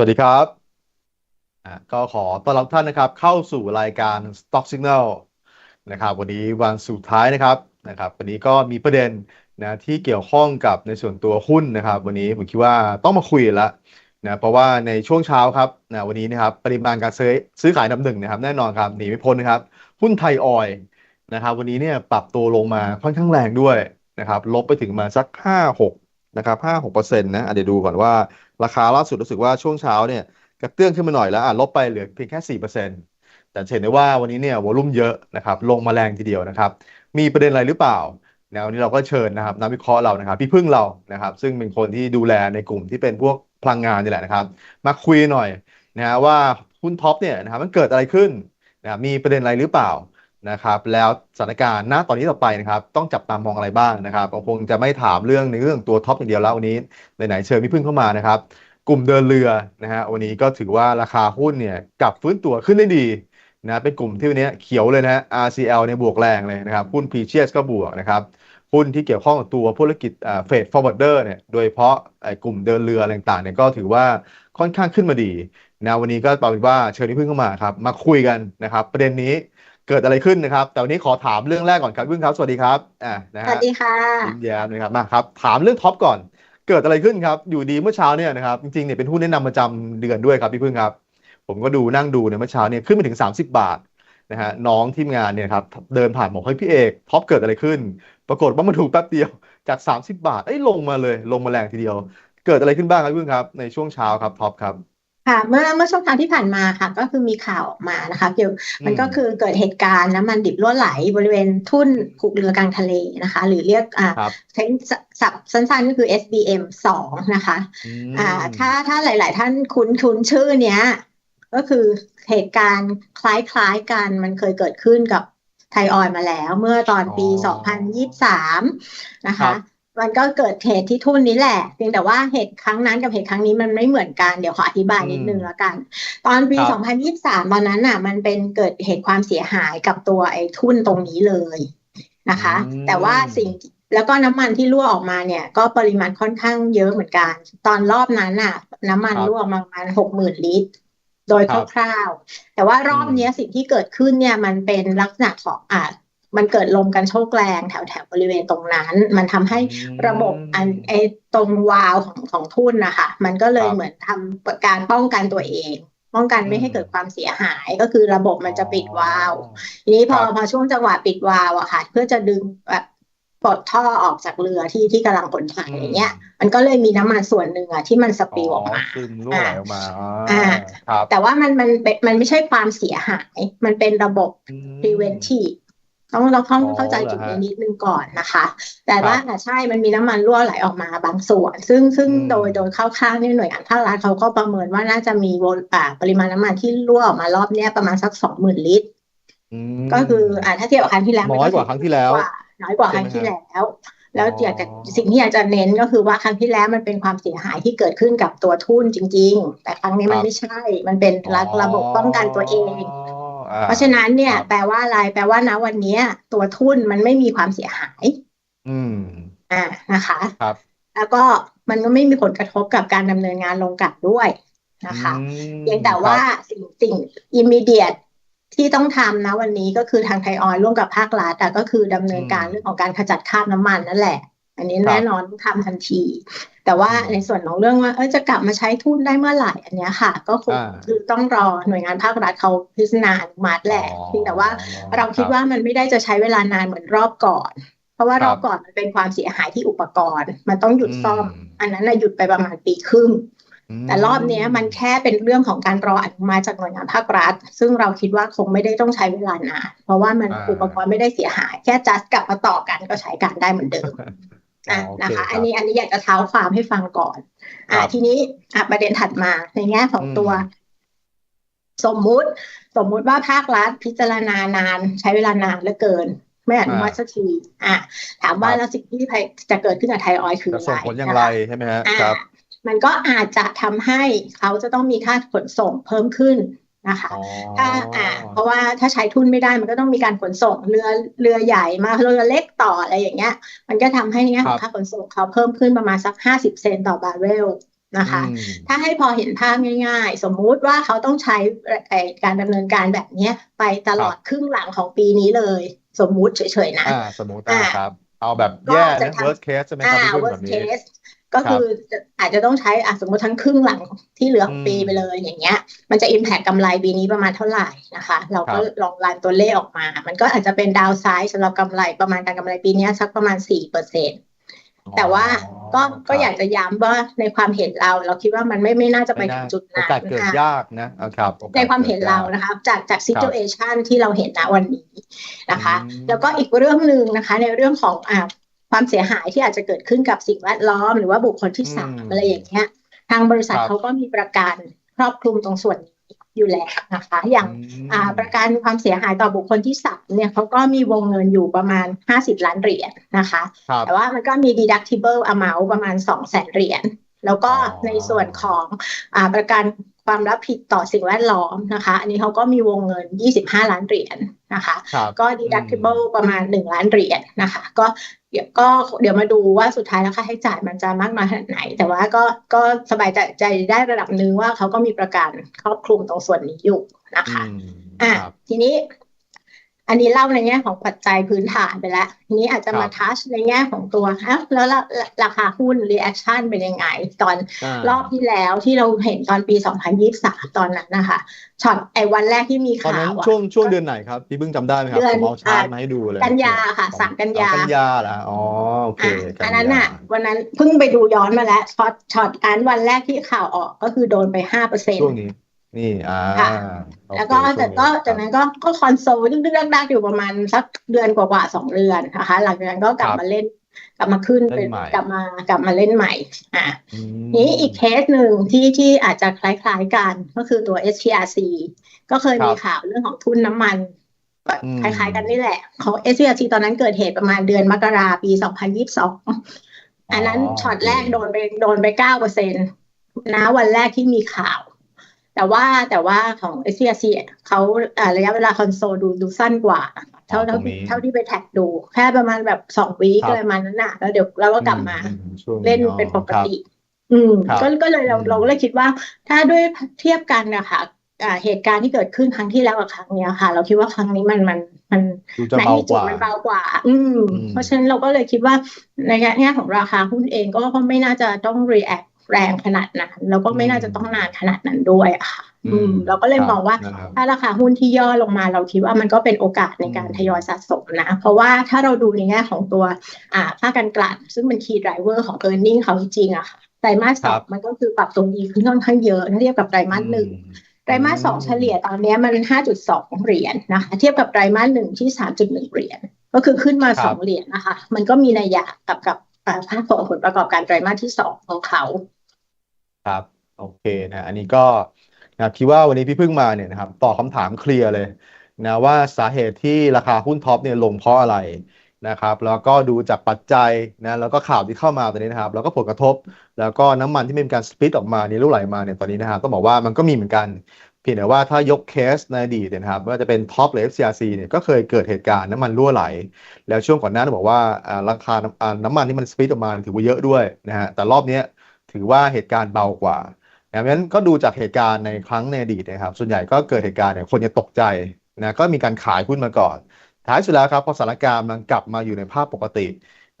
วัสดีครับอ่าก็ขอต้อนรับท่านนะครับ เข้าสู่รายการ Stock Signal นะครับ วันนี้วันสุดท้ายนะครับนะครับ วันนี้ก็มีประเด็นนะที่เกี่ยวข้องกับในส่วนตัวหุ้นนะครับ วันนี้ผมคิดว่าต้องมาคุยแล้วนะเพราะว่าในช่วงเช้าครับนะวันนี้นะครับปริมาณการซื้อซื้อขายนดับหนึ่งนะครับแน่นอนครับหนีไม่พ้นนะครับ หุ้นไทยออยนะครับ วันนี้เนี่ยปรับตัวลงมาค่อนข้างแรงด้วยนะครับ ลบไปถึงมาสักห้าหก นะครับห้าหกเปอร์เซ็นต์นะเดี๋ยวดูก่อนว่าราคาล่าสุดรู้สึกว่าช่วงเช้าเนี่ยกระเตื้องขึ้นมาหน่อยแล้วอะลบไปเหลือเพียงแค่สี่เปอร์เซ็นต์แต่เห็นได้ว่าวันนี้เนี่ยวอลุ่มเยอะนะครับลงมาแรงทีเดียวนะครับ มีประเด็นอะไรหรือเปล่านวันนี้เราก็เชิญนะครับนักวิเคราะห์เรานะครับ พี่พึ่งเรานะครับ ซึ่งเป็นคนที่ดูแลในกลุ่มที่เป็นพวกพลังงานนี่แหละนะครับ มาคุยหน่อยนะฮะว่าหุ้นท็อปเนี่ยนะครับมันเกิดอะไรขึ้นนะมีประเด็นอะไรหรือเปล่า นะครับแล้วสถานการณ์ณตอนนี้ต่อไปนะครับต้องจับตามองอะไรบ้างนะครับคงจะไม่ถามเรื่องในเรื่องตัวท็อปอย่างเดียวแล้ววันนี้ไหนๆเชิญพี่พึ่งเข้ามานะครับ กลุ่มเดินเรือนะฮะวันนี้ก็ถือว่าราคาหุ้นเนี่ยกลับฟื้นตัวขึ้นได้ดีนะเป็นกลุ่มที่วันนี้เขียวเลยนะ RCL เนี่ยบวกแรงเลยนะครับหุ้น p c s ก็บวกนะครับหุ้นที่เกี่ยวข้องกับตัวธุรกิจเฟดฟอร์เวิร์ดเดอร์เนี่ยโดยเฉพาะกลุ่มเดินเรืออะไรต่างๆเนี่ยก็ถือว่าค่อนข้างขึ้นมาดีนะวันนี้ก็ปรากว่าเชิญพี่พึ่งเข้ามาครับมาคุยกันนะครับประเด็นนี้ เกิดอะไรขึ้นนะครับ แต่วันนี้ขอถามเรื่องแรกก่อนครับพึ่งครับ สวัสดีครับอ่านะสฮะวัสดีค่ะยิ้มแย้มนะครับมาครับ ถามเรื่องท็อปก่อน เกิดอะไรขึ้นครับ อยู่ดีเมื่อเช้าเนี่ยนะครับ จริงๆเนี่ยเป็นหุ้นแนะนำประจำเดือนด้วยครับพี่พึ่งครับ ผมก็ดูนั่งดูเนี่ยเมื่อเช้าเนี่ยขึ้นไปถึง 30 บาทนะฮะน้องทีมงานเนี่ยครับเดินผ่านบอกเฮ้ยพี่เอกท็อปเกิดอะไรขึ้น ปรากฏว่ามันถูกแป๊บเดียวจาก 30 บาทเอ้ยลงมาเลยลงมาแรงทีเดียว เกิดอะไรขึ้นบ้างครับพี่พึ่งครับ ในช่วงเช้าครับท็อปครับ ค่ะเมื่อเมื่อช่วงเช้าที่ผ่านมาค่ะ ก็คือมีข่าวออกมานะคะเกี่ยวมันก็คือเกิดเหตุการณ์น้ำมันดิบรั่วไหลบริเวณทุ่นผูกเรือกลางทะเลนะคะ หรือเรียกอ่าครับใช้ศัพท์สั้นๆก็คือ SBM สองนะคะอืมอ่าถ้าถ้าหลาย ๆ ท่านคุ้นคุ้นชื่อเนี้ย ก็คือเหตุการณ์คล้ายๆกันมันเคยเกิดขึ้นกับไทยออยล์มาแล้ว เมื่อตอนปีอ๋อ2023 นะครัคะบ มันก็เกิดเหตุที่ทุ่นนี้แหละเพียงแต่ว่าเหตุครั้งนั้นกับเหตุครั้งนี้มันไม่เหมือนกัน เดี๋ยวขออธิบายนิดนึงแล้วกัน ตอนปีครับ2023 ตอนนั้นน่ะ มันเป็นเกิดเหตุความเสียหายกับตัวไอ้ทุ่นตรงนี้เลยนะคะอืมแต่ว่าสิ่งแล้วก็น้ำมันที่รั่วออกมาเนี่ย ก็ปริมาณค่อนข้างเยอะเหมือนกัน ตอนรอบนั้นน่ะ น้ำมันครับรั่วออกมาประมาณหกหมื่นลิตร โดยครับคร่าวๆแต่ว่ารอบอืมเนี้ยสิ่งที่เกิดขึ้นเนี่ยมันเป็นลักษณะของอ่า มันเกิดลมกันโชกแรงแถวแถวบริเวณตรงนั้น มันทำให้ระบบอันไอตรงวาล์วของของทุ่นนะคะมันก็เลยครับเหมือนทำการป้องกันตัวเองป้องกันไม่ให้อืมเกิดความเสียหายก็คือระบบมันจะปิดวาล์วทีนี้พอครับพอช่วงจังหวะปิดวาล์วอะค่ะ เพื่อจะดึงแบบปลดท่อออกจากเรือที่ที่กำลังขนถ่ายอืมอย่างเงี้ย มันก็เลยมีน้ำมันส่วนหนึ่งอะที่มันสปริวออกมาซึมรั่วไหลออกมาอ่าอ่าครับแต่ว่ามันมันเป็นมันไม่ใช่ความเสียหาย มันเป็นระบบอืม preventive ต้องเราต้องอ๋อเข้าใจเหรอจุดนี้ฮะนิดนึงก่อนนะคะ แต่ครับว่าอะใช่มันมีน้ำมันรั่วไหลออกมาบางส่วน ซึ่งซึ่งอืมโดยโดยคร่าวๆเนี่ยหน่วยงานภาครัฐเขาก็ประเมินว่าน่าจะมีโวลอ่าปริมาณน้ำมันที่รั่วออกมารอบเนี้ยประมาณสักสองหมื่นลิตรอืมก็คืออ่าถ้าเทียบกับครั้งที่แล้วมัน้อยกว่าครั้งที่แล้วน้อยกว่าครั้งที่ใช่ไหมฮะแล้วแล้วอ๋ออยากจะสิ่งที่อยากจะเน้นก็คือว่าครั้งที่แล้วมันเป็นความเสียหายที่เกิดขึ้นกับตัวทุ่นจริง ๆ แต่ครั้งนี้มันไม่ใช่ มันเป็นระระบบป้องกันตัวเองอ่า เพราะฉะนั้นเนี่ยครับแปลว่าอะไร แปลว่านะวันเนี้ยตัวทุนมันไม่มีความเสียหาย อืม อ่านะคะครับ แล้วก็มันก็ไม่มีผลกระทบกับการดำเนินงานลงกลันด้วยนะคะอืมเพียงแต่ว่าครับสิ่งสิ่ง immediate ที่ต้องทำนะวันนี้ก็คือทางไทยออยล์ร่วมกับภาครัฐอะก็คือดำเนินการอืมเรื่องของการขจัดคราบน้ำมันนั่นแหละ อันนี้ครับแน่นอนต้องทำทันที แต่ว่าอืมในส่วนของเรื่องว่าเออจะกลับมาใช้ทุนได้เมื่อไหร่อันเนี้ยค่ะ ก็คงอ่าคือต้องรอหน่วยงานภาครัฐเขาพิจารณาอนุมัติแหละอ๋อเพียงแต่ว่าเราคิดว่ามันไม่ได้จะใช้เวลานานเหมือนรอบก่อน เพราะว่าครับรอบก่อนมันเป็นความเสียหายที่อุปกรณ์ มันต้องหยุดซ่อมอืมอันนั้นน่ะหยุดไปประมาณปีครึ่งมแต่รอบเนี้ยมันแค่เป็นเรื่องของการรออนุมัติจากหน่วยงานภาครัฐ ซึ่งเราคิดว่าคงไม่ได้ต้องใช้เวลานานเพราะว่ามันอ่าอุปกรณ์ไม่ได้เสียหาย แค่จัดกลับมาต่อกันก็ใช้การได้เหมือนเดิม อ๋ออะโอเคนะคะรับอันนี้อันนี้อยากจะเท้าความให้ฟังก่อน อะครับทีนี้อะประเด็นถัดมาในแง่ของอืมตัว สมมุติ สมมุติว่าภาครัฐพิจารณานานใช้เวลานานเหลือเกิน ไม่อนุมัติสักทีอะถามว่าครับแล้วสิ่งที่จะเกิดขึ้นกับไทยออยล์คือจะอะไรส่งผลอย่างนะไรคะใช่ไหมฮะอ่าครับมันก็อาจจะทำให้เขาจะต้องมีค่าขนส่งเพิ่มขึ้น นะคะอ๋อถ้าอ่าเพราะว่าถ้าใช้ทุนไม่ได้มันก็ต้องมีการขนส่งเรือเรือใหญ่มาเรือเล็กต่ออะไรอย่างเงี้ย มันก็ทำให้ในแง่ของครับค่าขนส่งเขาเพิ่มขึ้นประมาณสักห้าสิบเซนต์ต่อบาร์เรลนะคะอืมถ้าให้พอเห็นภาพง่าย ๆ สมมุติว่าเขาต้องใช้ไอ้การดำเนินการแบบเนี้ยไปตลอดครึ่งหลังของปีนี้เลย สมมุติเฉยๆนะอ่าสมมติอ่านะครับ เอาแบบก็แย่จะนะทำ worst case ใช่ไหมคอ่ารับพี่พึ่งแบ worst บนี้ case ก็คือจะอาจจะต้องใช้อะสมมติทั้งครึ่งหลังที่เหลือของอืมปีไปเลยอย่างเงี้ย มันจะ impact กำไรปีนี้ประมาณเท่าไหร่นะคะ เราก็ครับลองรันตัวเลขออกมา มันก็อาจจะเป็นดาวไซด์สำหรับกำไรประมาณการกำไรปีเนี้ยสักประมาณสี่เปอร์เซ็นตแต่ว่าก็ก็อยากจะย้ำว่าในความเห็นเรา เราคิดว่ามันไม่ไม่น่าจะไปไม่ถึน่างจุดโอนั้นกาสเกิดอะยากนะเอาครับโอกาสในความเห็นกิดเรายกนะคะจากจาก situation ที่เราเห็นณวันนี้นะคะอืมแล้วก็อีกเรื่องหนึ่งนะคะ ในเรื่องของอ่า ความเสียหายที่อาจจะเกิดขึ้นกับสิ่งแวดล้อมหรือว่าบุคคลที่สามอืมอะไรอย่างเงี้ย ทางบริษัทครับเขาก็มีประกันครอบคลุมตรงส่วนนี้อยู่แล้วนะคะ อย่างมอ่าประกันความเสียหายต่อบุคคลที่สามเนี่ยเขาก็มีวงเงินอยู่ประมาณ 50 ล้านเหรียญนะคะครับแต่ว่ามันก็มี deductible amount ประมาณ 2 0 0แสนเหรียญแล้วก็อ๋อในส่วนของอ่าประกัน ความรับผิดต่อสิ่งแวดล้อมนะคะ อันนี้เขาก็มีวงเงิน 25 ล้านเหรียญนะคะครับก็ deductible ประมาณ 1 ล้านเหรียญนะคะ ก็เดี๋ยวก็เดี๋ยวมาดูว่าสุดท้ายแล้วค่าใช้จ่ายมันจะมากน้อยขนาดไหน แต่ว่าก็ก็สบายใจใจได้ระดับหนึ่งว่าเขาก็มีประกันครอบคลุมตรงส่วนนี้อยู่นะคะอืมอะครับทีนี้ อันนี้เล่าในแง่ของปัจจัยพื้นฐานไปแล้วทีนี้อาจจะมาครับทัชในแง่ของตัวฮะแล้วราราคาหุ้น reaction เป็นยังไง ตอนอ่ารอบที่แล้วที่เราเห็นตอนปี 2023 ตอนนั้นนะคะช็อตไอ้วันแรกที่มีตอนข่านั้นวอะช่วงช่วงเดือนไหนครับพี่เพิ่งจำได้ไหมครับเดือนผมเอาชาร์ตอะมาให้ดูเลย กันยาค่ะของสามกันยาอ๋อกันยาเหรออ๋อโอเคอะกัอันนนั้นยาน่ะ วันนั้นเพิ่งไปดูย้อนมาแล้วช็อตช็อตอันวันแรกที่ข่าวออกก็คือโดนไปห้าเปอร์เซ็นช่วต์งนี้ นี่อ่าค่ะโอเคแล้วก็แต่ก็ช่วงจากนั้นก็ก็คอนโซลดึกๆดักๆอยู่ประมาณสักเดือนกว่าๆสองเดือนนะคะ หลังจากนั้นก็กลับมาเล่นกลับมาขึ้นเล่เป็นนใหม่กลับมากลับมาเล่นใหม่อะอืมนี้อีกเคสหนึ่งที่ที่อาจจะคล้ายๆกันก็คือตัว SPRC ก็เคยมีข่าวเรื่องของทุนน้ำมันแบบอืมคล้ายๆกันนี่แหละของ SPRC ตอนนั้นเกิดเหตุประมาณเดือนมกราปี 2022 อันนั้นช็อตแรกโดนไปโดนไปเก้าเปอร์เซ็นต์นะวันแรกที่มีข่าว แต่ว่าแต่ว่าของ SPRC เขาอ่าระยะเวลาคอนโซลดูดูสั้นกว่า เท่าตรเท่างนี้เท่าที่ไปแท็กดู แค่ประมาณแบบสองวีครับอะไรประมาณนั้นน่ะ แล้วเดี๋ยวเราก็กลับมาอืมช่วงเล่นอ๋อเป็นปกครับติ อืมครับก็ก็เลยเราอืมเราก็เลยคิดว่า ถ้าด้วยเทียบกันนะคะอ่าเหตุการณ์ที่เกิดขึ้นครั้งที่แล้วกับครั้งเนี้ยค่ะ เราคิดว่าครั้งนี้มันมันมันดูจะแมกเบานิกจูดว่ามันเบากว่าอืมอืม เพราะฉะนั้นเราก็เลยคิดว่าในแง่ของราคาหุ้นเองก็ก็ไม่น่าจะต้อง react แรงขนาดนั้น แล้วก็ไม่น่าจะต้องนานขนาดนั้นด้วยอะค่ะ อืม เราก็เลยครับมองว่านะครับถ้าราคาหุ้นที่ย่อลงมาเราคิดว่ามันก็เป็นโอกาสในการอืมทยอยสะสมนะ เพราะว่าถ้าเราดูในแง่ของตัวอ่าค่าการกลั่นซึ่งเป็น key driver ของ e a r n i n g เขาจริงๆอะค่ะไตรมาสสครัอบงมันก็คือปรับตัวดีขึ้นค่อนข้างเยอะถ้าเทียบกับไตรมาสหนึ่งอืมไตรมาสสองเฉลี่ยตอนเนี้ยมัน 5.2 เหรียญนะคะเทียบกับไตรมาสหนึ่งที่ 3.1 เหรียญก็คือขึ้นมาครับ2เหรียญนะคะ มันก็มีนัยยะกับกับอ่าภาพของผลประกอบการไตรมาสที่สองของเขา ครับโอเคนะอันนี้ก็นะคิดว่าวันนี้พี่พึ่งมาเนี่ยนะครับตอบคำถามเคลียร์เลยนะว่าสาเหตุที่ราคาหุ้นท็อปเนี่ยลงเพราะอะไรนะครับ แล้วก็ดูจากปัจจัยนะแล้วก็ข่าวที่เข้ามาตอนนี้นะครับ แล้วก็ผลกระทบ แล้วก็น้ำมันที่มีการสปิตออกมาเนี่ยรั่วไหลมาเนี่ยตอนนี้นะครับต้องบอกว่ามันก็มีเหมือนกันเพียงแต่ว่าถ้ายกเคสในอดีตนะครับว่าจะเป็นท็อปหรือ FCRC เนี่ยก็เคยเกิดเหตุการณ์น้ำมันรั่วไหล แล้วช่วงก่อนหน้านั้นบอกว่าอ่าราคาน้ำอ่าน้ำมันที่มันสปิตออกมาถือว่าเยอะด้วยนะฮะแต่รอบนี้ ถือว่าเหตุการณ์เบากว่านะเพราะฉะนั้นก็ดูจากเหตุการณ์ในครั้งในอดีตนะครับ ส่วนใหญ่ก็เกิดเหตุการณ์เนี่ยคนจะตกใจนะก็มีการขายหุ้นมาก่อน ท้ายสุดแล้วครับพอสถานการณ์มันกลับมาอยู่ในภาพปกติ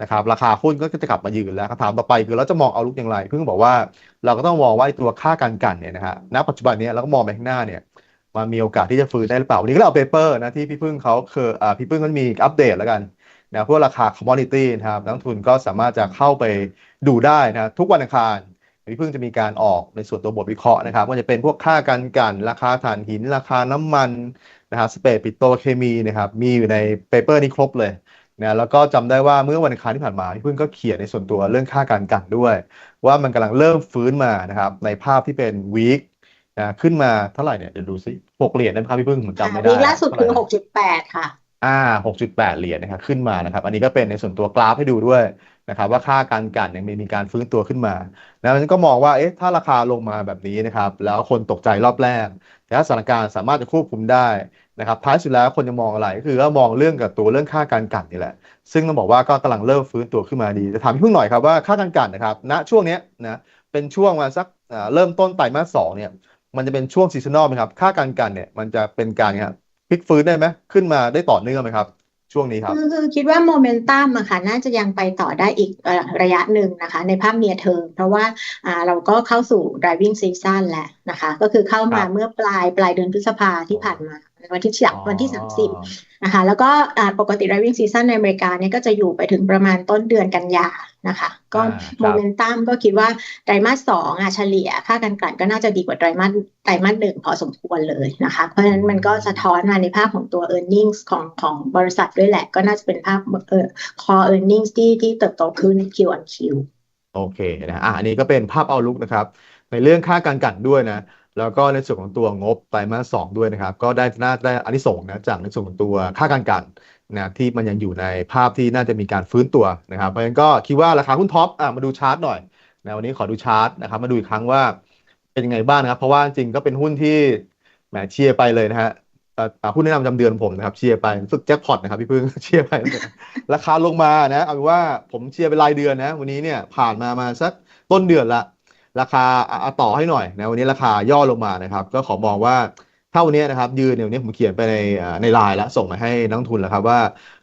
นะครับราคาหุ้นก็จะกลับมายืนแล้วคำถามต่อไปคือเราจะมองเอาลุกอย่างไร เพิ่งบอกว่าเราก็ต้องมองว่าไอ้ตัวค่าการกันเนี่ยนะฮะณปัจจุบันนี้เราก็มองไปข้างหน้าเนี่ยมันมีโอกาสที่จะฟื้นได้หรือเปล่าวันนี้ก็เลยเอาเปเปอร์นะที่พี่พึ่งเขาเคยอ่าพี่พึ่งก็มีอัปเดตแล้วกัน นะพวกราคาคอมมอดิตี้นะครับนักลงทุนก็สามารถจะเข้าไปดูได้นะทุกวันอังคารพี่พึ่งจะมีการออกในส่วนตัวบทวิเคราะห์นะครับว่าจะเป็นพวกค่าการกลั่นราคาถ่านหิน ราคาน้ำมันนะครับสเปรดปิโตรเคมีนะครับมีอยู่ในเปเปอร์นี้ครบเลยนะแล้วก็จำได้ว่าเมื่อวันอังคารที่ผ่านมาพี่พึ่งก็เขียนในส่วนตัวเรื่องค่าการกลั่นด้วย ว่ามันกำลังเริ่มฟื้นมานะครับในภาพที่เป็นวีคนะขึ้นมาเท่าไหร่เนี่ยเดี๋ยวดูสิหกเหรียญนะครับพี่พึ่งผมจำไม่ได้วีคล่าสุดคือเท่าไหร่หกจุดแปดค่ะ อ่า6.8 เหรียญนะครับขึ้นมานะครับ อันนี้ก็เป็นในส่วนตัวกราฟให้ดูด้วยนะครับ ว่าค่าการกันเนี่ยมีมีการฟื้นตัวขึ้นมาแล้วมันก็มองว่าเอ๊ะถ้าราคาลงมาแบบนี้นะครับ แล้วคนตกใจรอบแรก แต่ถ้าสถานการณ์สามารถจะควบคุมได้นะครับท้ายสุดแล้วคนจะมองอะไรก็คือว่ามองเรื่องกับตัวเรื่องค่าการกันนี่แหละ ซึ่งต้องบอกว่าก็กำลังเริ่มฟื้นตัวขึ้นมาดีจะถามพี่พึ่งหน่อยครับว่าค่าการกันนะครับณช่วงนี้นะเป็นช่วงมาสักเริ่มต้นไตรมาสสองเนี่ยมันจะเป็นช่วงซีซันอลไหมครับค่าการกันเนี่ยมันจะเป็นการครับ พลิกฟื้นได้ไหมขึ้นมาได้ต่อเนื่องไหมครับ ช่วงนี้ครับ คือคือคิดว่าโมเมนตัมอะค่ะน่าจะยังไปต่อได้อีกเอ่อระยะหนึ่งนะคะ ในภาพเนียเทอมเพราะว่าอ่าเราก็เข้าสู่ driving season แล้วนะคะ ก็คือเข้ามาครับเมื่อปลายปลายเดือนพฤษภาที่ผ่านมา วันที่สามอ๋อวันที่สามสิบนะคะแล้วก็อ่าปกติ driving season ในอเมริกาเนี่ยก็จะอยู่ไปถึงประมาณต้นเดือนกันยานะคะ ก็อ่าครับโมเมนตัมก็คิดว่าไตรมาสสองอะเฉลี่ย ค่าการกลั่นก็น่าจะดีกว่าไตรมาสไตรมาสหนึ่งพอสมควรเลยนะคะ เพราะฉะนั้นมันก็สะท้อนมาในภาพของตัว e a r n i n g ของของบริษัทด้วยแหละ ก็น่าจะเป็นภาพเอ่อ core earnings ที่ที่เติบโตขึ้น Q on Q โอเคนะอะอันนี้ก็เป็นภาพเอาลุกนะครับ ในเรื่องค่าการกลั่นด้วยนะ แล้วก็ในส่วนของตัวงบไตรมาสสองด้วยนะครับ ก็ได้น่าได้อานิสงส์นะจากในส่วนของตัวค่าการกันนะที่มันยังอยู่ในภาพที่น่าจะมีการฟื้นตัวนะครับเพราะฉะนั้นก็คิดว่าราคาหุ้นท็อปอะมาดูชาร์ตหน่อยนะวันนี้ขอดูชาร์ตนะครับมาดูอีกครั้งว่าเป็นยังไงบ้างนะครับ เพราะว่าจริงก็เป็นหุ้นที่แหมเชียร์ไปเลยนะฮะหุ้นแนะนำจำเดือนผมนะครับเชียร์ไปสึกแจ็คพอตนะครับพี่พึ่งเชียร์ไปราคาลงมานะเอาเป็นว่าผมเชียร์เป็นรายเดือนนะ วันนี้เนี่ยผ่านมามาสักต้นเดือนละ ราคาอะอะต่อให้หน่อยนะวันนี้ราคาย่อลงมานะครับ ก็ขอมองว่าถ้าวันนี้นะครับยืนเนี่ยวันนี้ผมเขียนไปในในไลน์แล้วส่งมาให้นักทุนแล้วครับว่า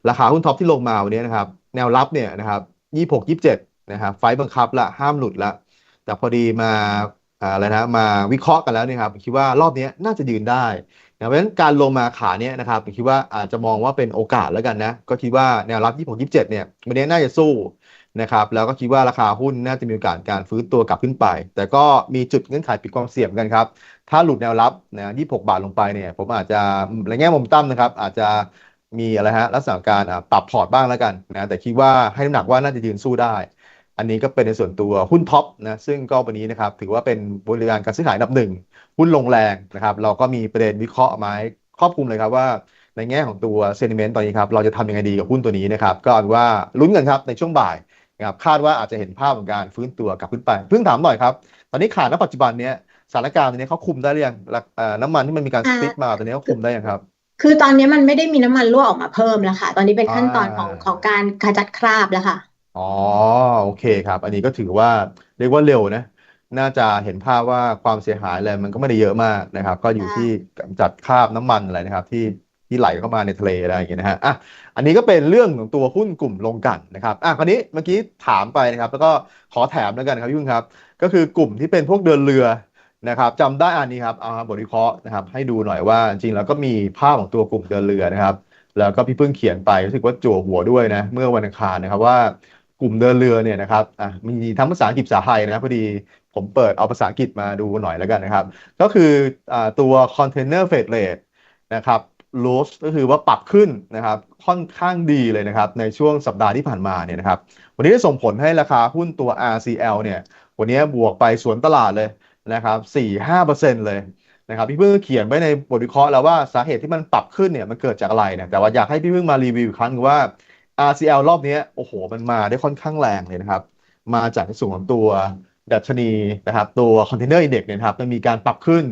ราคาหุ้นท็อปที่ลงมาวันนี้นะครับ แนวรับเนี่ยนะครับยี่หกยี่เจ็ดนะครับไฟบังคับละห้ามหลุดละแต่พอดีมาอะไรนะมาวิเคราะห์กันแล้วเนี่ยครับผมคิดว่ารอบนี้น่าจะยืนได้นะเพราะฉะนั้นการลงมาขาเนี้ยนะครับผมคิดว่าอาจจะมองว่าเป็นโอกาสแล้วกันนะ ก็คิดว่าแนวรับ 26 27 เนี่ยวันนี้น่าจะสู้ นะครับแล้วก็คิดว่าราคาหุ้นน่าจะมีโอกาสการฟื้นตัวกลับขึ้นไป แต่ก็มีจุดเงื่อนไขปิดความเสี่ยงกันครับ ถ้าหลุดแนวรับนะ26 บาทลงไปเนี่ย ผมอาจจะในแง่มุมตั้มนะครับ อาจจะมีอะไรฮะลักษณะการปรับพอร์ตบ้างแล้วกันนะแต่คิดว่าให้น้ำหนักว่าน่าจะยืนสู้ได้ อันนี้ก็เป็นในส่วนตัวหุ้นท็อปนะซึ่งก็วันนี้นะครับถือว่าเป็นบริการการซื้อขายอันดับหนึ่งหุ้นลงแรงนะครับเราก็มีประเด็นวิเคราะห์มาให้ครอบคลุมเลยครับว่าในแง่ของตัวเซนิเมนต์ตอนนี้ครับเราจะทำยังไงดีกับหุ้นตัวนี้นะครับก็เอาว่าลุ้นกันครับในช่วงบ่าย นะครับคาดว่าอาจจะเห็นภาพของการฟื้นตัวกลับขึ้นไป เพิ่งถามหน่อยครับ ตอนนี้ขาดณปัจจุบันเนี้ยสถานการณ์ตอนนี้เขาคุมได้หรือยังราเอ่อน้ำมันที่มันมีการสอ่าปิกมาตอนนี้เขาคุมได้ยังครับ คือตอนนี้มันไม่ได้มีน้ำมันรั่วออกมาเพิ่มแล้วค่ะ ตอนนี้เป็นขั้นตอนของอ่าของการขจัดคราบแล้วค่ะอ๋อโอเคครับ อันนี้ก็ถือว่าเรียกว่าเร็วนะน่าจะเห็นภาพว่าความเสียหายอะไรมันก็ไม่ได้เยอะมากนะครับ ก็อยู่ใช่ที่กำจัดคราบน้ำมันอะไรนะครับ ที่ ที่ไหลเข้ามาในทะเลอะไรอย่างเงี้ยนะฮะอะอันนี้ก็เป็นเรื่องของตัวหุ้นกลุ่มลงกันนะครับอะคราวนี้เมื่อกี้ถามไปนะครับ แล้วก็ขอแถมแล้วกันครับพี่ยุ่งครับ ก็คือกลุ่มที่เป็นพวกเดินเรือนะครับจำได้อันนี้ครับเอามาบทวิเคราะห์นะครับ ให้ดูหน่อยว่าจริงแล้วก็มีภาพของตัวกลุ่มเดินเรือนะครับ แล้วก็พี่เพิ่งเขียนไปรู้สึกว่าจั่วหัวด้วยนะเมื่อวันอังคารนะครับว่ากลุ่มเดินเรือเนี่ยนะครับอะมีทั้งภาษาอังกฤษภาษาไทยนะครับพอดีผมเปิดเอาภาษาอังกฤษมาดูหน่อยแล้วกันนะครับ ก็คืออตัว container freight rate นะครับ l o s ก็คือว่าปรับขึ้นนะครับค่อนข้างดีเลยนะครับในช่วงสัปดาห์ที่ผ่านมาเนี่ยนะครับวันนี้ได้ส่งผลให้ราคาหุ้นตัว RCL เนี่ยวันนี้บวกไปสวนตลาดเลยนะครับ4-5%เลยนะครับพี่พึ่งเขียนไว้ในบทวิเคราะห์แล้วว่าสาเหตุที่มันปรับขึ้นเนี่ยมันเกิดจากอะไรเนี่ยแต่ว่าอยากให้พี่พึ่งมารีวิวอีกครั้งว่า RCL รอบนี้โอ้โหมันมาได้ค่อนข้างแรงเลยนะครับมาจากในส่วนของตัวดัชนีนะครับตัว Container Index เด็กส์เนี่ยครับมันมีการปรับขึ้น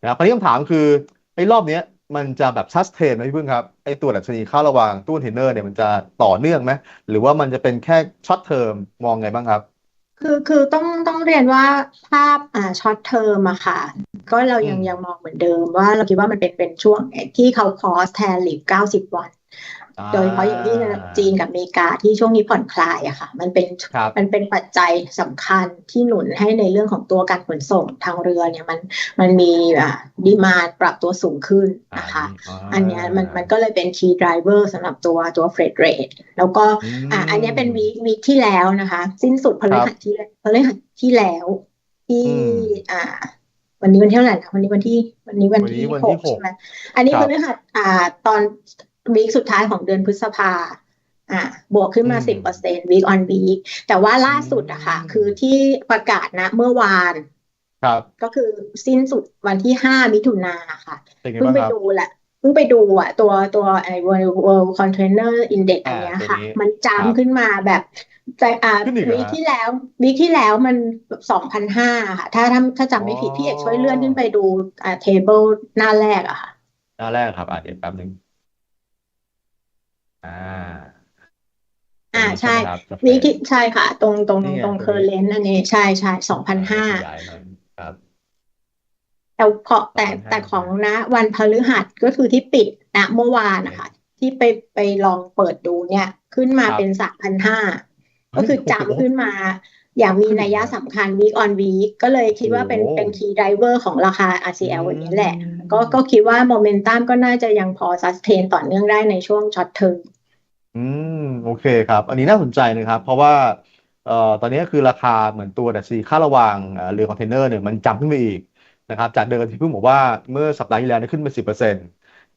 นะครับคราวนี้คำถามคือไอ้รอบนี้ มันจะแบบซัสเทนไหมพี่พึ่งครับไอ้ตัวดัชนีค่าระหว่างตู้คอนเทนเนอร์เนี่ยมันจะต่อเนื่องไหมหรือว่ามันจะเป็นแค่ช็อตเทอมมองไงบ้างครับ คือคือต้องต้องเรียนว่าภาพอ่าช็อตเทอมอะค่ะ ก็เรายังอืมยังมองเหมือนเดิมว่าเราคิดว่ามันเป็นเป็นช่วงที่เขาคอสแทนลิฟเก้าสิบวัน โดยเฉพาะอย่างยิ่งจีนกับอเมริกาที่ช่วงนี้ผ่อนคลายอะค่ะ มันเป็นครับมันเป็นปัจจัยสำคัญที่หนุนให้ในเรื่องของตัวการขนส่งทางเรือเนี่ยมันมันมีอ่าดีมานปรับตัวสูงขึ้นนะคะ อันเนี้ยมันมันก็เลยเป็น key driver สำหรับตัวตัว freight rate แล้วก็อ่าอันเนี้ยเป็นวีควีคที่แล้วนะคะ สิ้นสุดพฤหัสที่พฤหัสที่แล้วที่อืมอ่าวันนี้วันที่เท่าไหร่นะวันนี้วันที่ วันนี้วันวันนี้ที่วันหที่กหกใช่ไหมอันนี้ครับพฤหัสอ่าตอน วีคสุดท้ายของเดือนพฤษภาอ่าบวกขึ้นมาอืมสิบเปอร์เซ็นต์ week on week แต่ว่าล่าสุดอะค่ะอืมคือที่ประกาศนะเมื่อวานครับก็คือสิ้นสุดวันที่ห้ามิถุนาค่ะเป็นไงเพิ่งบ้างไปครับดูแหละเพิ่งไปดูอะตัวตัวไอ้ World World Container Index อันเนี้ยค่ะ มันจำขึ้นมาแบบใจอ่าวีคที่แล้ววีคที่แล้วมันสองพันห้าค่ะ ถ้าถ้าถ้าจำไม่ผิดพี่เอกช่วยเลื่อนขึ้นไปดูอ่าเทเบิลหน้าแรกอะค่ะ หน้าแรกครับอะเดี๋ยวแป๊บนึง อ่า อ่าใช่ครับวีคที่ใช่ค่ะ ตรงตรงนี่ไงตรงตัวนี้เคอร์เรนต์อันนี้ใช่ใช่สองพันห้าขยายหน่อยครับแต่พอแต่แต่ของนะวันพฤหัสก็คือที่ปิดนะเมื่อวานนะคะ ที่ไปไปลองเปิดดูเนี่ย ขึ้นมาครับเป็นสามพันห้าก็คือจำขึ้นมา อย่างมีนัยสำคัญ week on week ก็เลยคิดว่าเป็นโอ้เป็น key driver ของราคา RCL อืมวันนี้แหละ ก็ก็คิดว่าโมเมนตัมก็น่าจะยังพอ sustain ต่อเนื่องได้ในช่วงช็อตเทอมอืม โอเคครับ อันนี้น่าสนใจนะครับ เพราะว่าเอ่อตอนนี้คือราคาเหมือนตัวดัชนีค่าระวางเอ่อเรือคอนเทนเนอร์เนี่ยมันจำขึ้นไปอีกนะครับจากเดิมที่เพิ่งบอกว่าเมื่อสัปดาห์ที่แล้วเนี่ยขึ้นไปสิบเปอร์เซ็นต์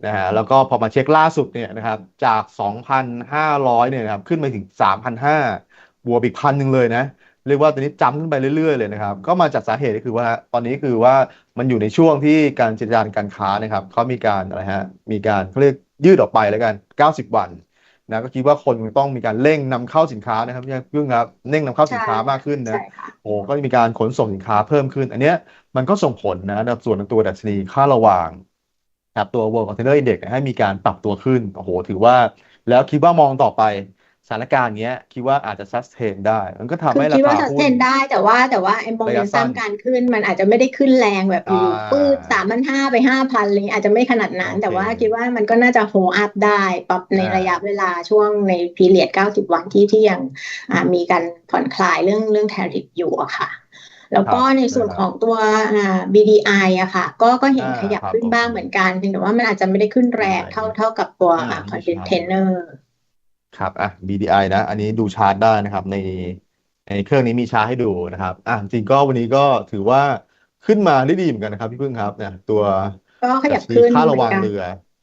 นะฮะแล้วก็พอมาเช็คล่าสุดเนี่ยนะครับจาก 2,500 เนี่ยนะครับขึ้นไปถึง 3,500 บวกอีกพันหนึ่งเลยนะ เรียกว่าตอนนี้จำขึ้นไปเรื่อยๆเลยนะครับ ก็มาจากสาเหตุก็คือว่าตอนนี้คือว่ามันอยู่ในช่วงที่การเจรจาการค้านะครับเขามีการอะไรฮะมีการเขาเรียกยืดออกไปแล้วกัน 90 วันนะก็คิดว่าคนต้องมีการเร่งนำเข้าสินค้านะครับพี่พึ่งครับเร่งนำเข้าสินค้ามากขึ้นนะใช่ค่ะโอ้ก็จะมีการขนส่งสินค้าเพิ่มขึ้น อันเนี้ยมันก็ส่งผลนะในส่วนของตัวดัชนีค่าระวางครับตัว World Container Index เนี่ยให้มีการปรับตัวขึ้นโอ้โหถือว่า แล้วคิดว่ามองต่อไป สถานการณ์เนี้ย คิดว่าอาจจะ sustain ได้ มันก็ทำคือให้ราคิดว่าคาสัหุ้เทนนได้แต่ว่าแต่ว่าไอ้โมเมระยะนสั้ตัมนการขึ้น มันอาจจะไม่ได้ขึ้นแรงแบบอยู่อ่าปืดสามพันห้าไปห้าพันอะไรเงี้ยอาจจะไม่ขนาดนั้นโอเคแต่ว่าคิดว่ามันก็น่าจะโฮอัพได้ปรับในอ่าระยะเวลาช่วงในพีเรียดเก้าสิบวันที่ที่ยังอ่ามีการผ่อนคลายเรื่องเรื่องแทริฟอยู่อะค่ะแล้วก็ในส่วนของตัวอ่า BDI อะค่ะ ก็ก็เห็นอ่าขยับครับขึ้นผมบ้างเหมือนกันเพียงแต่ว่ามันอาจจะไม่ได้ขึ้นแรงเท่าเท่ากับตัวอืมอ่าคอนใช่เทนเนอร์ ครับอะ BDI นะ อันนี้ดูชาร์ตได้นะครับ ในในเครื่องนี้มีชาร์ตให้ดูนะครับอะจริงก็วันนี้ก็ถือว่าขึ้นมาได้ดีเหมือนกันนะครับ พี่พึ่งครับเนี่ยตัวก็ขยับดัชนีขึ้นค่าเหระมือวางนกันเรือ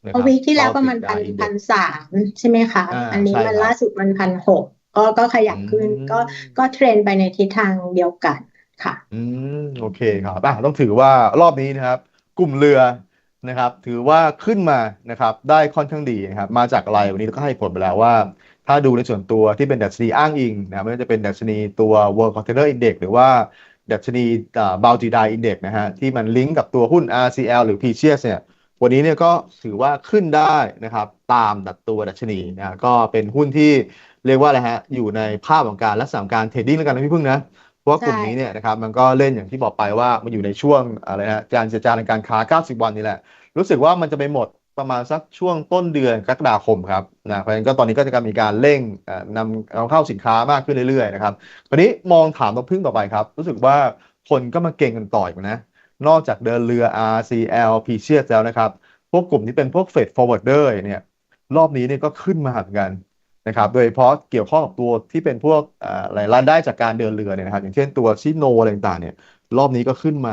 นะคเพรับราะวีคที่แล้วประมาณก็พันติดพัน index สามใช่ไหมคะอ่าอันนี้ใช่มันครับล่าสุดมันพันหกก็ก็ขยับขึ้นอืมก็ก็เทรนไปในทิศทางเดียวกันค่ะ อืม โอเคครับอะต้องถือว่ารอบนี้นะครับ กลุ่มเรือ นะครับถือว่าขึ้นมานะครับได้ค่อนข้างดีนะครับมาจากอะไรวันนี้เราก็ให้ผลไปแล้วว่า ถ้าดูในส่วนตัวที่เป็นดัชนีอ้างอิงนะไม่ว่าจะเป็นดัชนีตัว World Container Index หรือว่าดัชนีอ่า Baltic Index นะฮะที่มันลิงก์กับตัวหุ้น RCL หรือ PCS เนี่ยวันนี้เนี่ยก็ถือว่าขึ้นได้นะครับตามดัชตัวดัชนีนะก็เป็นหุ้นที่เรียกว่าอะไรฮะอยู่ในภาพของการรักษาการเทรดดิ้งแล้วกันนะพี่พึ่งนะ ราะว่ากลุ่มใช่นี้เนี่ยนะครับมันก็เล่นอย่างที่บอกไปว่ามันอยู่ในช่วงอะไรฮะการเจรจาในการค้า 90 วันนี่แหละ รู้สึกว่ามันจะไปหมดประมาณสักช่วงต้นเดือนกรกฎาคมครับนะเพราะฉะนั้นก็ตอนนี้ก็จะมีการเร่งเอ่อนำเอาเข้าสินค้ามากขึ้นเรื่อยๆนะครับคราวนี้มองถามตัวพึ่งต่อไปครับ รู้สึกว่าคนก็มาเก็งกันต่ออีกนะนอกจากเดินเรือ RCL p c s แล้วนะครับ พวกกลุ่มที่เป็นพวก Fed Forwarder เนี่ยรอบนี้เนี่ยก็ขึ้นมาเหมือนกัน นะครับโดยเฉพาะเกี่ยวข้องกับตัวที่เป็นพวกเอ่ออะไรรายได้จากการเดินเรือเนี่ยนะครับอย่างเช่นตัวชิโนอะไรต่างๆเนี่ยรอบนี้ก็ขึ้นมา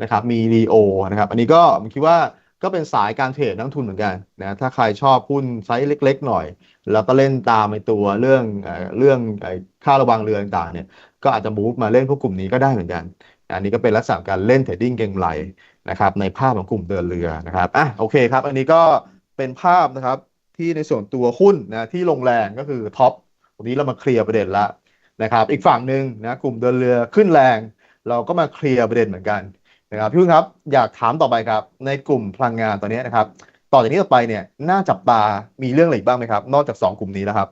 นะครับมีรีโอนะครับอันนี้ก็ผมคิดว่าก็เป็นสายการเทรดนักทุนเหมือนกันนะถ้าใครชอบหุ้นไซส์เล็ก ๆ หน่อย แล้วก็เล่นตามในตัวเรื่องเรื่องไอ้ค่าระวังเรือต่างๆเนี่ยก็อาจจะมูฟมาเล่นพวกกลุ่มนี้ก็ได้เหมือนกัน อันนี้ก็เป็นลักษณะการเล่นเทรดดิ้งเก็งกำไรนะครับในภาพของกลุ่มเดินเรือนะครับอะโอเคครับ อันนี้ก็เป็นภาพนะครับ ที่ในส่วนตัวหุ้นนะที่ลงแรงก็คือท็อปวันนี้เรามาเคลียร์ประเด็นละนะครับ อีกฝั่งหนึ่งนะกลุ่มเดินเรือขึ้นแรง เราก็มาเคลียร์ประเด็นเหมือนกันนะครับพี่พึ่งครับอยากถามต่อไปครับ ในกลุ่มพลังงานตอนนี้นะครับ ต่อจากนี้ต่อไปเนี่ยน่าจับตามีเรื่องอะไรอีกบ้างไหมครับ นอกจากสองกลุ่มนี้แล้วครับ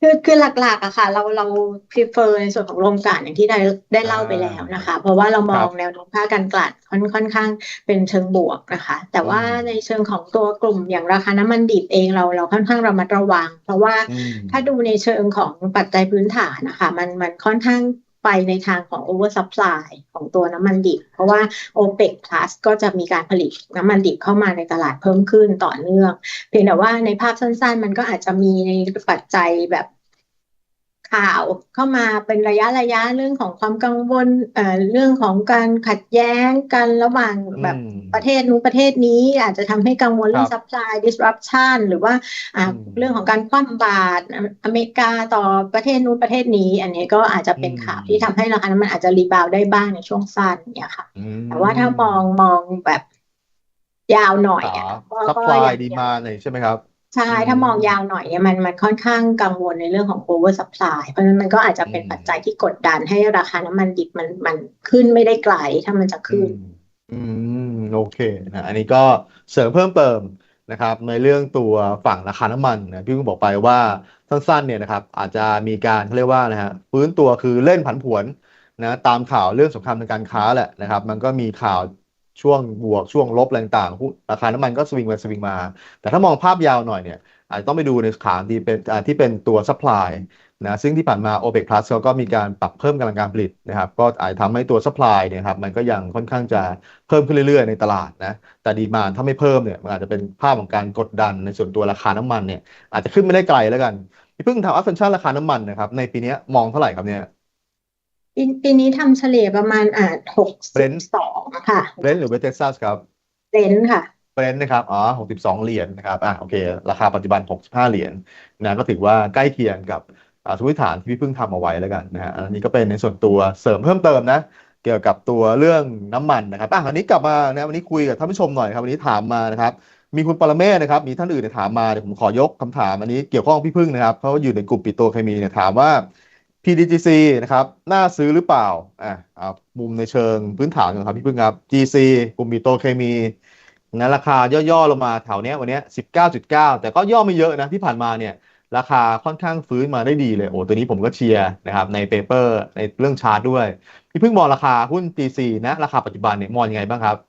คือคือหลักๆอะค่ะ เราเรา prefer ในส่วนของโรงกลั่นอย่างที่ได้ได้เล่าไปแล้วนะคะ เพราะว่าเรามองแนวโน้มภาคการกลั่นค่อนค่อนข้างเป็นเชิงบวกนะคะ แต่ว่าอืมในเชิงของตัวกลุ่มอย่างราคาน้ำมันดิบเองเราเราค่อนข้างระมัดระวัง เพราะว่าอืมถ้าดูในเชิงของปัจจัยพื้นฐานนะคะ มันมันค่อนข้าง ไปในทางของ over supply ของตัวน้ำมันดิบ เพราะว่า OPEC plus ก็จะมีการผลิตน้ำมันดิบเข้ามาในตลาดเพิ่มขึ้นต่อเนื่อง เพียงแต่ว่าในภาพสั้นๆ มันก็อาจจะมีในปัจจัยแบบ ข่าวเข้ามาเป็นระยะระยะเรื่องของความกังวลเอ่อเรื่องของการขัดแย้งกันระหว่างแบบอืมประเทศนู้นประเทศนี้ อาจจะทำให้กังวลเรื่องครับ supply disruption หรือว่าอ่าอืมเรื่องของการคว่ำบาตรอเมริกาต่อประเทศนู้นประเทศนี้ อันนี้ก็อาจจะเป็นอืมข่าวที่ทำให้ราคาน้ำมันอาจจะรีบาวได้บ้างในช่วงสั้นเนี่ยค่ะอืมแต่ว่าถ้ามองมองแบบยาวหน่อยขาอะก็ซัพก็พลายัยงดียังมาเลยใช่ไหมครับ ใช่อืถ้ามองมยาวหน่อยเนี่ยมันมันค่อนข้างกังวลในเรื่องของ over supply เพราะฉะนั้นมันก็อาจจะอืเป็นมปัจจัยที่กดดันให้ราคาน้ำมันดิบมันมันขึ้นไม่ได้ไกลถ้ามันจะอืขึ้นมอืม โอเคนะอันนี้ก็เสริมเพิ่มเติมนะครับ ในเรื่องตัวฝั่งราคาน้ำมันนะพี่เพิ่งบอกไปว่าสั้นๆเนี่ยนะครับ อาจจะมีการเขาเรียกว่านะฮะฟื้นตัวคือเล่นผันผวนนะตามข่าวเรื่องสงครามทางการค้าแหละนะครับ มันก็มีข่าว ช่วงบวกช่วงลบอะไรต่างราคาน้ำมันก็สวิงไปสวิงมา แต่ถ้ามองภาพยาวหน่อยเนี่ยอาจจะต้องไปดูในขาที่เป็นที่เป็นตัว supply นะซึ่งที่ผ่านมา OPEC Plus เขาก็มีการปรับเพิ่มกำลังการผลิตนะครับก็อาจจะทำให้ตัว supply เนี่ยครับมันก็ยังค่อนข้างจะเพิ่มขึ้นเรื่อยๆในตลาดนะแต่ดีมาถ้าไม่เพิ่มเนี่ยมันอาจจะเป็นภาพของการกดดันในส่วนตัวราคาน้ำมันเนี่ยอาจจะขึ้นไม่ได้ไกลแล้วกันพี่เพิ่งทำอัพเซนชันราคาน้ำมันนะครับในปีนี้มองเท่าไหร่ครับเนี่ย ปีปีนี้ทำเฉลี่ยประมาณอ่าหกเบรสินบท์สองค่ะเบรนท์หรือเวสเท็กซัสครับเรนท์ค่ะเบรนท์นะครับอ๋อ62เหรียญนะครับอะโอเค ราคาปัจจุบัน65เหรียญนะก็ถือว่าใกล้เคียงกับอ่าสมมติฐานที่พี่เพิ่งทำเอาไว้แล้วกันนะฮะอันนี้ก็เป็นในส่วนตัวเสริมเพิ่มเติมนะ เกี่ยวกับตัวเรื่องน้ำมันนะครับอะอันนี้กลับมานะวันนี้คุยกับท่านผู้ชมหน่อยครับวันนี้ถามมานะครับมีคุณปรเมศนะครับ มีท่านอื่นเนี่ยถามมาเดี๋ยวผมขอยกคำถามอันนี้เกี่ยวข้องกับพี่พึ่งนะครับเพราะว่าอยู่ในกลุ่มปิโตรเคมีเนี่ยถามว่า PDGC นะครับ น่าซื้อหรือเปล่า อะเอามุมในเชิงพื้นฐานก่อนครับพี่พึ่งครับ GC กลุ่มปิโตเคมีนะราคาย่อๆลงมาแถวเนี้ยวันเนี้ย19.9 แต่ก็ย่อไม่เยอะนะที่ผ่านมาเนี่ย ราคาค่อนข้างฟื้นมาได้ดีเลย โอ้ ตัวนี้ผมก็เชียร์นะครับ ในเปเปอร์ในเรื่องชาร์ตด้วย พี่เพิ่งมองราคาหุ้น GC นะ ราคาปัจจุบันเนี่ยมองยังไงบ้างครับ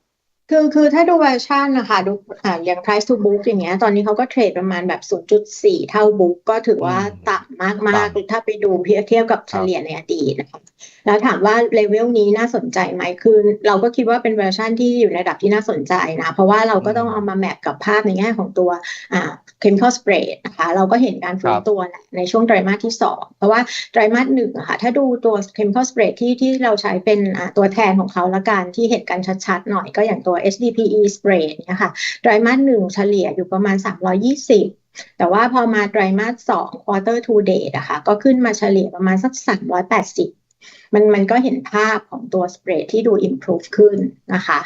คือคือถ้าดู valuation นะคะดูอ่าอย่าง price to book อย่างเงี้ยตอนนี้เขาก็เทรดประมาณแบบ 0.4 เท่า book ก็ถือว่าอืมต่ำมากต่ำๆถ้าไปดูเทียบเทียบกับคเฉรับลี่ยในอดีตนะคะแล้วถามว่าเลเวลนี้น่าสนใจไหมคือเราก็คิดว่าเป็น valuation ที่อยู่ในระดับที่น่าสนใจนะ เพราะว่าเราก็ต้องเอามาแมปกับภาพในแง่ของตัวอ่า chemical spread นะคะเราก็เห็นการฟื้นตัวในช่วงไตรมาสที่สองเพราะว่าไตรมาสหนึ่งค่ะถ้าดูตัว chemical spread ที่ที่เราใช้เป็นอ่าตัวแทนของเขาละกันที่เห็นกันชัดๆ หน่อยก็อย่างตัว HDPE spread เนี่ยค่ะไตรมาสหนึ่งเฉลี่ยอยู่ประมาณ 320แต่ว่าพอมาไตรมาสสอง quarter to date อะคะก็ขึ้นมาเฉลี่ยประมาณสัก380 มันมันก็เห็นภาพของตัว spread ที่ดู improve ขึ้นนะคะ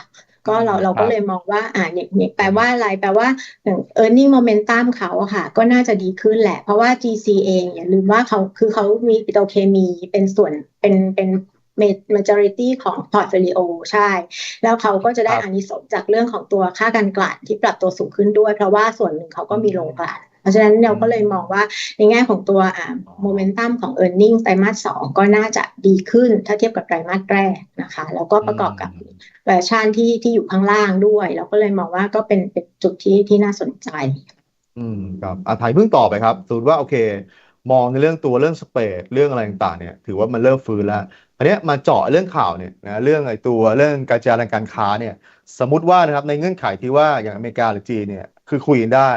ก็เราเราครัก็บเลยมองว่าอ่าเนี่ยเนี่ยแปลว่าอะไร แปลว่าอย่าง earning momentum เขาอะค่ะ ก็น่าจะดีขึ้นแหละ เพราะว่า GC เองอย่าลืมว่าเขาคือเขามีปิโตรเคมีเป็นส่วนเป็นเป็น majority ของ portfolio ใช่ แล้วเขาก็จะได้ครับอานิสงส์จากเรื่องของตัวค่าการกลั่นที่ปรับตัวสูงขึ้นด้วย เพราะว่าส่วนหนึ่งเขาก็มีโรงกลั่น เพราะฉะนั้นเราก็เลยมองว่าในแง่ของตัวอ่า momentum ของ earning ไตรมาสสองก็น่าจะดีขึ้นถ้าเทียบกับไตรมาสแรกนะคะ แล้วก็ประกอบกับแฟชั่นที่ที่อยู่ข้างล่างด้วย เราก็เลยมองว่าก็เป็นเป็นจุดที่ที่น่าสนใจ อืมครับอะถ่ายเพิ่งตอบไปครับสมมติว่าโอเค มองในเรื่องตัวเรื่องสเปรดเรื่องอะไรต่างๆเนี่ยถือว่ามันเริ่มฟื้นแล้วอันเนี้ยมาเจาะเรื่องข่าวเนี่ยนะเรื่องไอ้ตัวเรื่องการจราการค้าเนี่ย สมมติว่านะครับในเงื่อนไขที่ว่าอย่างอเมริกาหรือจีนเนี่ยคือคุยกันได้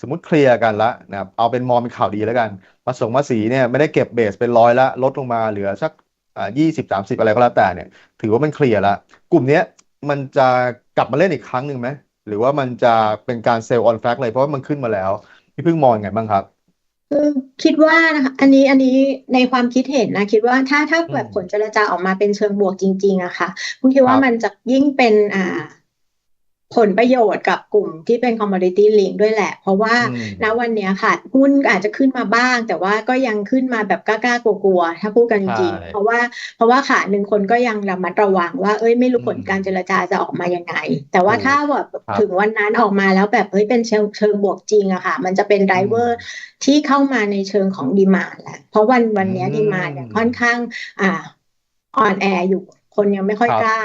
สมมติเคลียร์กันละนะครับเอาเป็นมองเป็นข่าวดีแล้วกันภาษีภาษีเนี่ยไม่ได้เก็บเบสเป็นร้อยละลดลงมาเหลือสักอ่ายี่สิบสามสิบอะไรก็แล้วแต่เนี่ย ถือว่ามันเคลียร์ละกลุ่มเนี้ยมันจะกลับมาเล่นอีกครั้งหนึ่งไหมหรือว่ามันจะเป็นการเซลล์ออนแฟกเลยเพราะว่ามันขึ้นมาแล้ว พี่เพิ่งมองยังไงบ้างครับคือคิดว่านะคะอันนี้อันนี้ในความคิดเห็นนะ คิดว่าถ้าถ้าอืมแบบผลเจรจาออกมาเป็นเชิงบวกจริง ๆอะค่ะคุณคิดว่าครับมันจะยิ่งเป็นอ่า ผลประโยชน์กับกลุ่มที่เป็น commodity link ด้วยแหละ เพราะว่าอืมณวันเนี้ยค่ะหุ้นอาจจะขึ้นมาบ้าง แต่ว่าก็ยังขึ้นมาแบบกล้าๆกลัวๆ ถ้าพูดกันจริงใช่ๆเพราะว่าเพราะว่าขาหนึ่งคนก็ยังระมัดระวังว่าเอ้ยไม่รู้ผลอืมการเจรจาจะออกมายังไง แต่ว่าถูกถ้าแบบครับถึงวันนั้นออกมาแล้วแบบเฮ้ยเป็นเชิงเชิงบวกจริงอะค่ะ มันจะเป็นไดเวอร์ที่เข้ามาในเชิงของดีมาแหละเพราะวันวันเนี้อืมดีมาเนี่ยค่อนข้างอ่าอ่อนแออยู่คนยังไม่ค่อยครับกล้า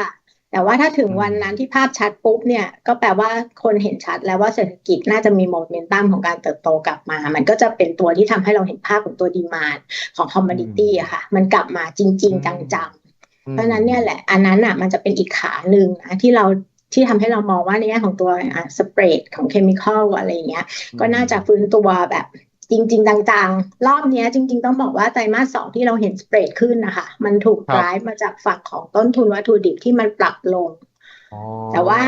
แต่ว่าถ้าถึงอืมวันนั้นที่ภาพชัดปุ๊บเนี่ยก็แปลว่าคนเห็นชัดแล้วว่าเศรษฐกิจน่าจะมีโมเมนตัมของการเติบโตกลับมา มันก็จะเป็นตัวที่ทำให้เราเห็นภาพของตัวดีมาของคอมม o ดิตี้อะค่ะ มันกลับมาจริง ๆ จังๆ เพราะฉะนั้นเนี่ยแหละอันนั้นอะมันจะเป็นอีกขาหนึ่งนะที่เราที่ทำให้เรามองว่าในแง่ของตัวอ่าสเปรดของเคมีคอลอะไรอย่างเงี้ยก็น่าจะฟื้นตัวแบบ จริง ๆ จังๆ รอบเนี้ยจริง ๆ ต้องบอกว่าไตรมาสสองที่เราเห็นสเปรดขึ้นนะคะ มันถูกครับร้ายมาจากฝั่งของต้นทุนวัตถุดิบที่มันปรับลงอ๋อแต่ว่า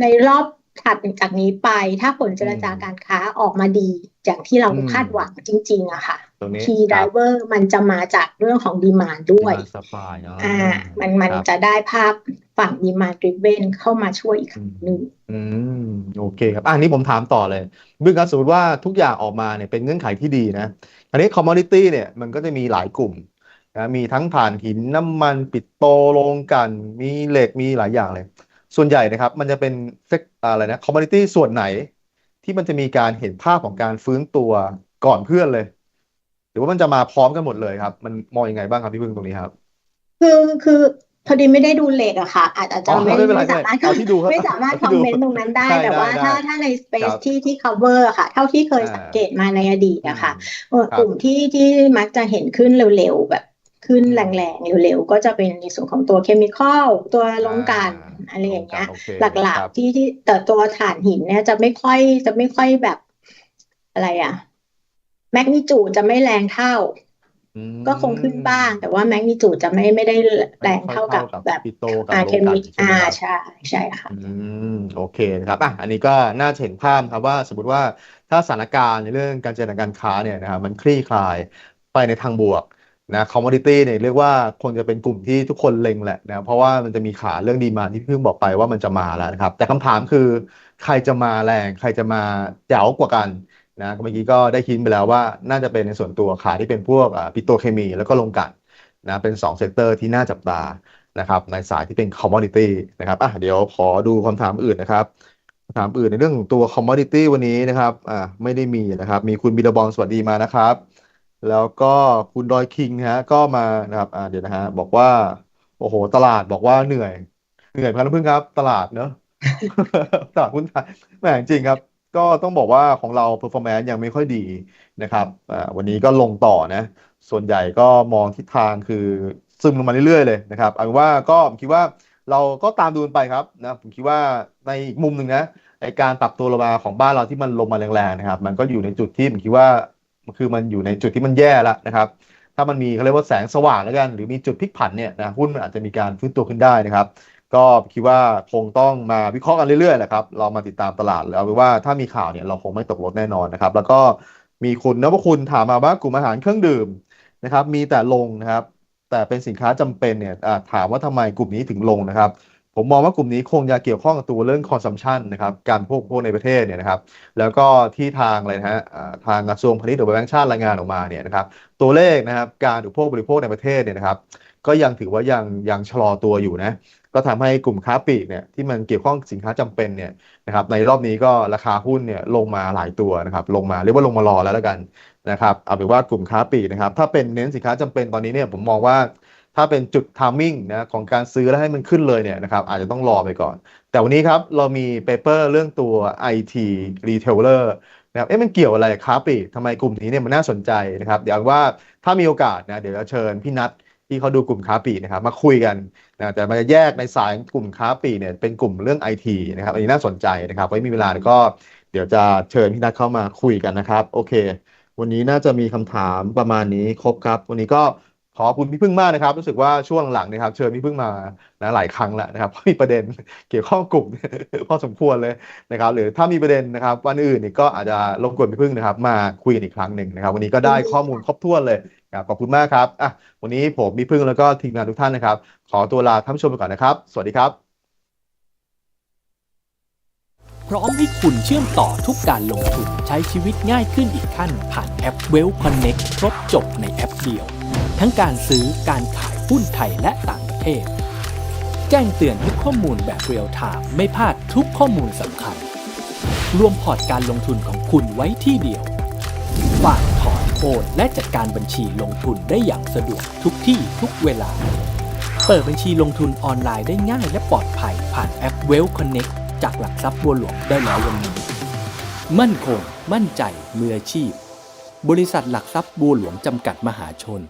ในรอบถัดจากนี้ไป ถ้าผลเจรจาการค้าออกมาดีอย่างที่เราอืมคาดหวังจริง ๆอะค่ะตรงนี้คีย์ไดเวอร์มันจะมาจากเรื่องของดีมานด้วยสปายเนาะอ่ามันมันครับจะได้ภาพ ฝั่ง demand driven เข้ามาช่วยอีกครั้งหนึ่งอืมโอเคครับอะอันนี้ผมถามต่อเลยบึ้งครับสมมติว่าทุกอย่างออกมาเนี่ยเป็นเงื่อนไขที่ดีนะอันนี้ commodity เนี่ยมันก็จะมีหลายกลุ่มนะมีทั้งถ่านหินน้ำมันปิโตรโลงกลั่นมีเหล็กมีหลายอย่างเลย ส่วนใหญ่นะครับ มันจะเป็นเซกอะไรนะ commodity ส่วนไหน ที่มันจะมีการเห็นภาพของการฟื้นตัวก่อนเพื่อนเลย หรือว่ามันจะมาพร้อมกันหมดเลยครับ มันมองยังไงบ้างครับพี่พึ่งตรงนี้ครับ คือคือ พอดีไม่ได้ดูเลทอะค่ะ อาจอาจจะอ๋อไม่ไม่เป็นไรไม่สามารถเอาที่ดูครับไม่สามารถเอาคที่อมดูเมนต์ตรงนั้นได้ได้แต่ว่าได้ถ้าได้ถ้าในค space รับที่ที่ cover อะค่ะ เท่าที่เคยอ่าสังเกตมาในอดีตอือะมค่ะเออครักบลุ่มที่ที่มักจะเห็นขึ้นเร็วๆแบบขึ้นอืแมรงๆเร็วๆก็จะเป็นในส่วนของตัวเคมีคอลตัวโลอ่างกลั่นอะไรโลองย่างกลั่เงี้นยโอเคหลัคกรับๆที่ที่แต่ตัวถ่านหินเนี่ยจะไม่ค่อยจะไม่ค่อยแบบอะไรอะแมกนิจูดจะไม่แรงเท่าอื ก็คงขึ้นบ้างมแต่ว่าแมกนิจูดจะไม่ไม่ได้แรงไม่ค่อยเท่ากัเท่าบกับแบบปิโตกับอ่าโลเคกลั่มีนใช่ไหอ่ามครับใช่ใช่ค่ะอืมโอเคนะครับอะอันนี้ก็น่าจะเห็นภาพครับว่าสมมติว่าถ้าสถานการณ์ในเรื่องการเจรจาการค้าเนี่ยนะครับมันคลี่คลายไปในทางบวกนะคอมมอดิตี้เนี่ยเรียกว่าคงจะเป็นกลุ่มที่ทุกคนเล็งแหละนะเพราะว่ามันจะมีขาเรื่องดีมานที่พี่เพิ่งบอกไปว่ามันจะมาแล้วนะครับ แต่คำถามคือใครจะมาแรง ใครจะมาเจ๋วกว่ากัน นะเมื่อกี้ก็ได้คิดไปแล้วว่าน่าจะเป็นในส่วนตัวขาที่เป็นพวกปิโตเคมี แล้วก็โรงกันนะเป็นสองเซกเตอร์ที่น่าจับตานะครับในสายที่เป็น commodity นะครับอะเดี๋ยวขอดูคำถามอื่นนะครับคำถามอื่นในเรื่องตัว commodity วันนี้นะครับอ่าไม่ได้มีนะครับ มีคุณบิลบอลสวัสดีมานะครับ แล้วก็คุณดอยคิงนะฮะก็มานะครับอ่าเดี๋ยวนะฮะบอกว่า โอ้โห ตลาดบอกว่าเหนื่อย เหนื่อยพันธุ์พึ่งครับ ตลาดเนอะตลาดหุ้นไทยแหมจริงครับ ก็ต้องบอกว่าของเรา performance ยังไม่ค่อยดีนะครับวันนี้ก็ลงต่อนะ ส่วนใหญ่ก็มองทิศทางคือซึมลงมาเรื่อยๆเลยนะครับเอาว่าก็ผมคิดว่าเราก็ตามดูไปครับนะผมคิดว่าในอีกมุมหนึ่งนะไอการปรับตัวลงมาของบ้านเราที่มันลงมาแรงๆนะครับมันก็อยู่ในจุดที่ผมคิดว่าคือมันอยู่ในจุดที่มันแย่แล้วนะครับถ้ามันมีเขาเรียกว่าแสงสว่างแล้วกัน หรือมีจุดพลิกผันเนี่ยนะหุ้นมันอาจจะมีการฟื้นตัวขึ้นได้นะครับ ก็คิดว่าคงต้องมาวิเคราะห์กันเรื่อยๆแหละครับ เรามาติดตามตลาดแล้วว่าถ้ามีข่าวเนี่ยเราคงไม่ตกรถแน่นอนนะครับ แล้วก็มีคุณนพคุณถามมาว่ากลุ่มอาหารเครื่องดื่มนะครับ มีแต่ลงนะครับ แต่เป็นสินค้าจำเป็นเนี่ยถามว่าทำไมกลุ่มนี้ถึงลงนะครับ ผมมองว่ากลุ่มนี้คงจะเกี่ยวข้องกับตัวเรื่องคอนซัมชันนะครับ การพวกพวกในประเทศเนี่ยนะครับ แล้วก็ที่ทางอะไรนะฮะทางกระทรวงพาณิชย์หรือแบงก์ชาติรายงานออกมาเนี่ยนะครับ ตัวเลขนะครับ การอุปโภคบริโภคในประเทศเนี่ยนะครับ ก็ยังถือว่ายังยังชะลอตัวอยู่นะก็ทำให้กลุ่มค้าปลีกเนี่ยที่มันเกี่ยวข้องสินค้าจำเป็นเนี่ยนะครับในรอบนี้ก็ราคาหุ้นเนี่ยลงมาหลายตัวนะครับลงมาเรียกว่าลงมารอแล้วแล้วกันนะครับเอาเป็นว่ากลุ่มค้าปลีกนะครับถ้าเป็นเน้นสินค้าจำเป็นตอนนี้เนี่ยผมมองว่าถ้าเป็นจุดทามมิ่งนะของการซื้อแล้วให้มันขึ้นเลยเนี่ยนะครับอาจจะต้องรอไปก่อน แต่วันนี้ครับเรามีเปเปอร์เรื่องตัว IT retailer นะครับเอ๊ะมันเกี่ยวอะไรกับค้าปลีกทำไมกลุ่มนี้เนี่ยมันน่าสนใจนะครับ เดี๋ยวว่าถ้ามีโอกาสนะเดี๋ยวจะเชิญพี่นัท ที่เขาดูกลุ่มค้าปลีกนะครับมาคุยกันนะแต่มันจะแยกในสายกลุ่มค้าปลีกเนี่ยเป็นกลุ่มเรื่อง IT นะครับอันนี้น่าสนใจนะครับไว้มีเวลาก็เดี๋ยวจะเชิญพี่นัทเข้ามาคุยกันนะครับ โอเค วันนี้น่าจะมีคำถามประมาณนี้ครบครับ วันนี้ก็ขอบคุณพี่พึ่งมากนะครับ รู้สึกว่าช่วงหลังๆนะครับ เชิญพี่พึ่งมานะหลายครั้งแล้วนะครับเพราะมีประเด็นเกี่ยวข้องกลุ่มพอสมควรเลยนะครับ หรือถ้ามีประเด็นนะครับวันอื่นนี่ก็อาจจะรบกวนพี่พึ่งนะครับ มาคุยกันอีกครั้งหนึ่งนะครับ วันนี้ก็ได้ข้อมูลครบถ้วนเลย ครับขอบคุณมากครับอะวันนี้ผมพี่พึ่งแล้วก็ทีมงานทุกท่านนะครับ ขอตัวลาท่านผู้ชมไปก่อนนะครับ สวัสดีครับ พร้อมให้คุณเชื่อมต่อทุกการลงทุนใช้ชีวิตง่ายขึ้นอีกขั้น ผ่านแอป Well Connect ครบจบในแอปเดียว ทั้งการซื้อการขายหุ้นไทยและต่างประเทศ แจ้งเตือนทุกข้อมูลแบบเรียลไทม์ไม่พลาดทุกข้อมูลสำคัญ รวมพอร์ตการลงทุนของคุณไว้ที่เดียวฝากถอน โอนและจัดการบัญชีลงทุนได้อย่างสะดวกทุกที่ทุกเวลา เปิดบัญชีลงทุนออนไลน์ได้ง่ายและปลอดภัยผ่านแอป Well Connect จากหลักทรัพย์บัวหลวงได้แล้ววันนี้ มั่นคง มั่นใจมืออาชีพ บริษัทหลักทรัพย์บัวหลวงจำกัดมหาชน